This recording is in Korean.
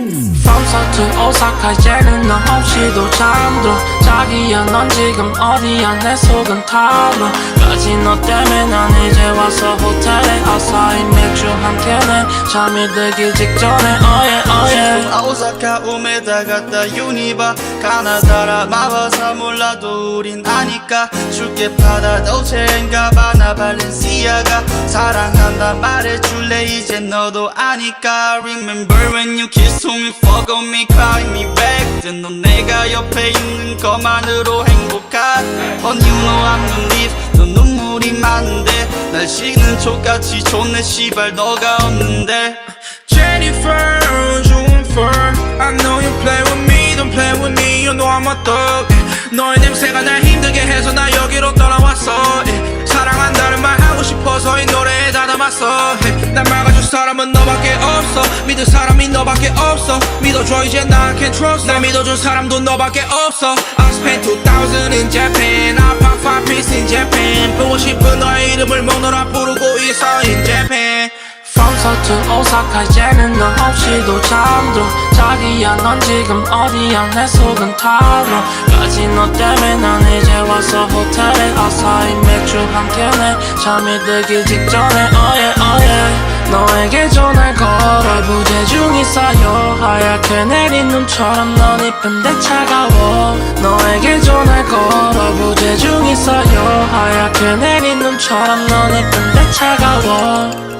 To Osaka 이제는 너 없이도 잠들어. 자기야 넌 지금 어디야? 내 속은 타로 까지 너 때문에 난 이제 와서 호텔에 아사히 맥주 한 캔에 잠이 들기 직전에 oh yeah 오사카 우메다 갔다 유니바. 가나다라 마와사 몰라도 우린 아니까. 줄게 파다 도체인가 바나 발렌시아가 사랑한다 말해줄래. 이제 너도 아니까. Remember when you kissed me fuck on me. Cry me back. 넌 내가 옆에 있는 것만으로 행복한. But you know I'm the leaf 족같이 좋네 씨발 너가 없는데 Jennifer, Jennifer I know you play with me, don't play with me You know I'm a thug. 너의 냄새가 날 힘들게 해서 나 여기로 떠나왔어. 사랑한다는 말 하고 싶어서 이 노래에 다 담았어. 날 막아줄 사람은 너밖에 없어 믿을 사람이 너밖에 없어 믿어줘 이제 나 can trust 날 믿어줄 사람도 너밖에 없어 I spent 2000 in Japan I pop 5 piece in Japan 보고 싶은 너의 이름을 먹노라 부르 Osaka 이제는 너 없이도 잠들어. 자기야 넌 지금 어디야? 내 속은 타로. 까지 너 때문에 난 이제 와서 호텔에 아사히 맥주 한 캔에 잠이 들기 직전에 oh yeah 너에게 전화를 걸어. 부재중이 쌓여. 하얗게 내린 눈처럼 넌 이쁜데 차가워. 너에게 전화를 걸어. 부재중이 쌓여. 하얗게 내린 눈처럼 넌 이쁜데 차가워